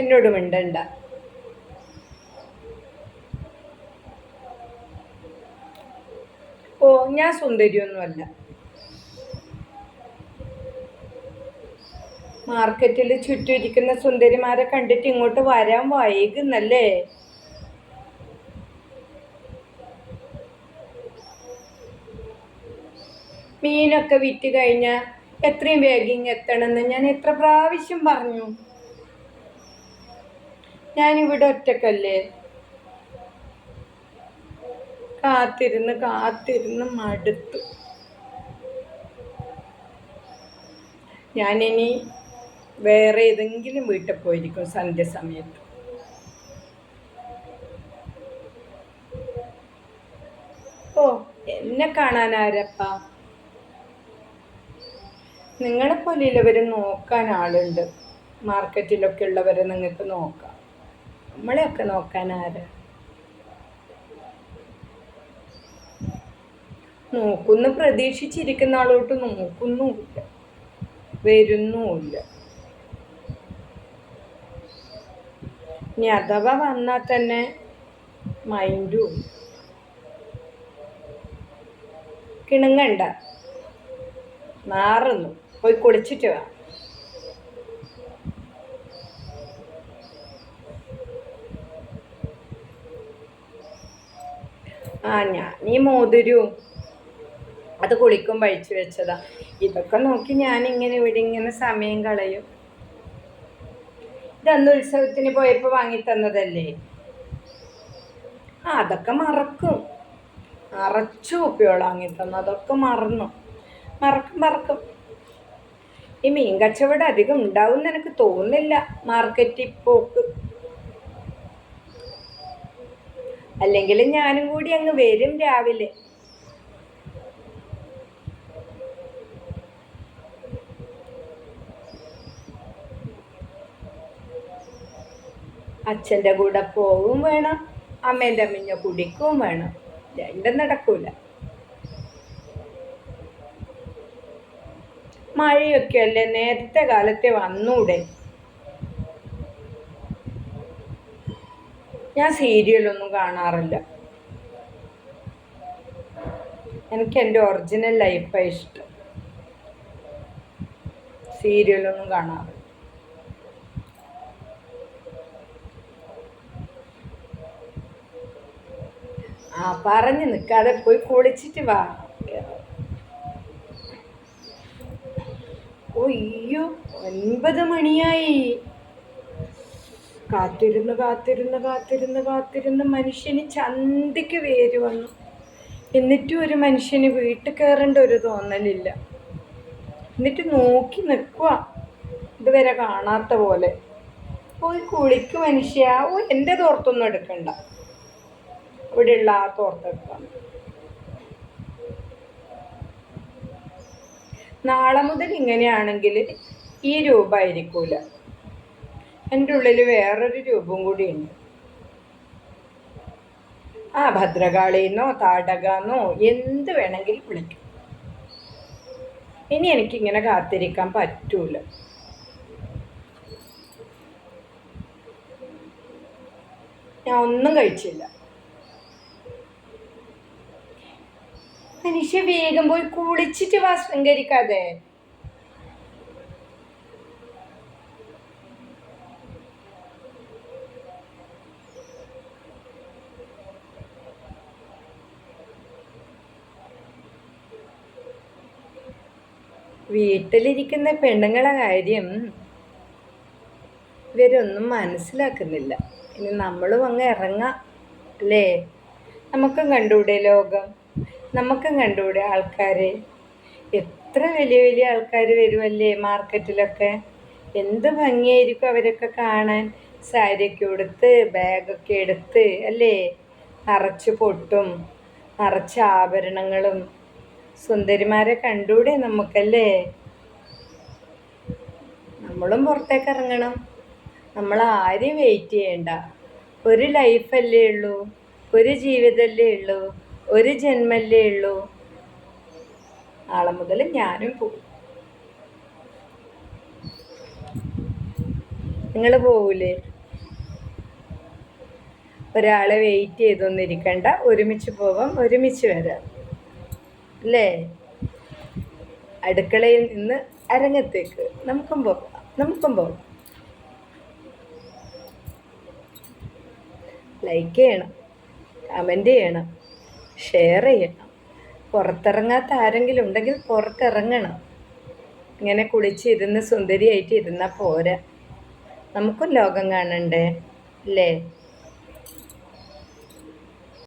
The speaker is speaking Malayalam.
എന്നോട് മിണ്ടണ്ട. ഓ ഞാൻ സുന്ദരിയൊന്നുമല്ല. മാർക്കറ്റിൽ ചുറ്റിരിക്കുന്ന സുന്ദരിമാരെ കണ്ടിട്ട് ഇങ്ങോട്ട് വരാൻ വൈകുന്നല്ലേ? മീനൊക്കെ വിറ്റ് കഴിഞ്ഞാൽ എത്രയും വേഗം എത്തണമെന്ന് ഞാൻ എത്ര പ്രാവശ്യം പറഞ്ഞു. ഞാനിവിടെ ഒറ്റക്കല്ലേ? കാത്തിരുന്ന് കാത്തിരുന്ന് മടുത്തു. ഞാനിനി വേറെ ഏതെങ്കിലും വീട്ടിൽ പോയിരിക്കും സന്ധ്യ സമയത്ത്. ഓ എന്നെ കാണാൻ ആരപ്പ? നിങ്ങളെ പോലെ പോലെയുള്ളവരെ നോക്കാൻ ആളുണ്ട്. മാർക്കറ്റിലൊക്കെ ഉള്ളവരെ നിങ്ങൾക്ക് നോക്കാം. നമ്മളെയൊക്കെ നോക്കാൻ ആര് നോക്കുന്ന പ്രതീക്ഷിച്ചിരിക്കുന്ന ആളോട്ട് നോക്കുന്നുമില്ല. വരുന്നുമില്ല. ഇനി അഥവാ വന്നാൽ തന്നെ മൈൻഡും കിണുങ്ങണ്ട. മാറുന്നു. പോയി കുളിച്ചിട്ട് വാ. ആ ഞാൻ ഈ മോതിരവും അത് കുളിക്കും പഴിച്ചു വെച്ചതാ. ഇതൊക്കെ നോക്കി ഞാൻ ഇങ്ങനെ ഇവിടെ ഇങ്ങനെ സമയം കളയും. ഇതന്ന് ഉത്സവത്തിന് പോയപ്പോൾ വാങ്ങി തന്നതല്ലേ? ആ അതൊക്കെ മറക്കും. അറച്ചു കുപ്പിയോളം വാങ്ങി തന്നു. അതൊക്കെ മറന്നു. മറക്കും മറക്കും. ഈ മീൻ കച്ചവടം അധികം ഉണ്ടാവും എന്ന് എനിക്ക് തോന്നുന്നില്ല. മാർക്കറ്റിൽ പോക്ക്. അല്ലെങ്കിൽ ഞാനും കൂടി അങ്ങ് വരും രാവിലെ. അച്ഛന്റെ കൂടെ പോവും വേണം അമ്മേന്റെ അമ്മിഞ്ഞ കുടിക്കും വേണം. രണ്ടും നടക്കൂല. മഴയൊക്കെ അല്ലേ നേരത്തെ കാലത്തെ വന്നൂടെ? ഞാൻ സീരിയലൊന്നും കാണാറില്ല. എനിക്ക് എന്റെ ഒറിജിനൽ ലൈഫാണ് ഇഷ്ടം. സീരിയലൊന്നും കാണാറില്ല. ആ പറഞ്ഞു നിൽക്കാതെ പോയി കുളിച്ചിട്ട് വാ. ഒയ്യോ ഒൻപത് മണിയായി. കാത്തിരുന്ന് കാത്തിരുന്ന് കാത്തിരുന്ന് കാത്തിരുന്ന് മനുഷ്യന് ചന്തയ്ക്ക് വേര് വന്നു. എന്നിട്ടും ഒരു മനുഷ്യന് വീട്ടിൽ കയറേണ്ട ഒരു തോന്നലില്ല. എന്നിട്ട് നോക്കി നിൽക്കുക ഇതുവരെ കാണാത്ത പോലെ. പോയി കുളിക്ക് മനുഷ്യ. ഓ എന്റെ തോർത്തൊന്നും എടുക്കണ്ട. ഇവിടെയുള്ള ആ തോർത്തെടുക്കാം നാളെ മുതൽ ഇങ്ങനെയാണെങ്കിൽ ഈ രൂപ ആയിരിക്കൂല. എന്റെ ഉള്ളിൽ വേറൊരു രൂപം കൂടിയുണ്ട്. ആ ഭദ്രകാളിന്നോ താടകന്നോ എന്ത് വേണമെങ്കിലും വിളിക്കും. ഇനി എനിക്കിങ്ങനെ കാത്തിരിക്കാൻ പറ്റൂല. ഞാൻ ഒന്നും കഴിച്ചില്ല. മനുഷ്യ വേഗം പോയി കുളിച്ചിട്ട് വസ്ത്രം ശൃംഗരിക്കാതെ. വീട്ടിലിരിക്കുന്ന പെണ്ണുങ്ങളെ കാര്യം ഇവരൊന്നും മനസ്സിലാക്കുന്നില്ല. ഇനി നമ്മളും അങ്ങ് ഇറങ്ങാം അല്ലേ? നമുക്കും കണ്ടുകൂടെ ലോകം? നമുക്കും കണ്ടുകൂടെ ആൾക്കാരെ? എത്ര വലിയ വലിയ ആൾക്കാർ വരുമല്ലേ മാർക്കറ്റിലൊക്കെ? എന്ത് ഭംഗിയായിരിക്കും അവരൊക്കെ കാണാൻ? സാരിയൊക്കെ ഉടുത്ത് ബാഗൊക്കെ എടുത്ത് അല്ലേ? നിറച്ച് പൊട്ടും നിറച്ച് ആഭരണങ്ങളും സുന്ദരിമാരെ കണ്ടൂടെ നമുക്കല്ലേ? നമ്മളും പുറത്തേക്ക് ഇറങ്ങണം. നമ്മൾ ആരും വെയിറ്റ് ചെയ്യണ്ട. ഒരു ലൈഫല്ലേ ഉള്ളൂ. ഒരു ജീവിതമല്ലേ ഉള്ളൂ. ഒരു ജന്മല്ലേ ഉള്ളൂ. നാളെ മുതൽ ഞാനും പോകും നിങ്ങൾ പോകൂലേ ഒരാളെ വെയിറ്റ് ചെയ്തൊന്നിരിക്കണ്ട. ഒരുമിച്ച് പോവാം. ഒരുമിച്ച് വരാം. അല്ലേ അടുക്കളയിൽ നിന്ന് അരങ്ങത്തേക്ക്. നമുക്കും പോകാം. നമുക്കും പോകാം. ലൈക്ക് ചെയ്യണം. കമന്റ് ചെയ്യണം. ഷെയർ ചെയ്യണം. പുറത്തിറങ്ങാത്ത ആരെങ്കിലും ഉണ്ടെങ്കിൽ പുറത്തിറങ്ങണം. ഇങ്ങനെ കുളിച്ചിരുന്ന് സുന്ദരിയായിട്ട് ഇരുന്നാൽ പോരാ. നമുക്കും ലോകം കാണണ്ടേ? അല്ലേ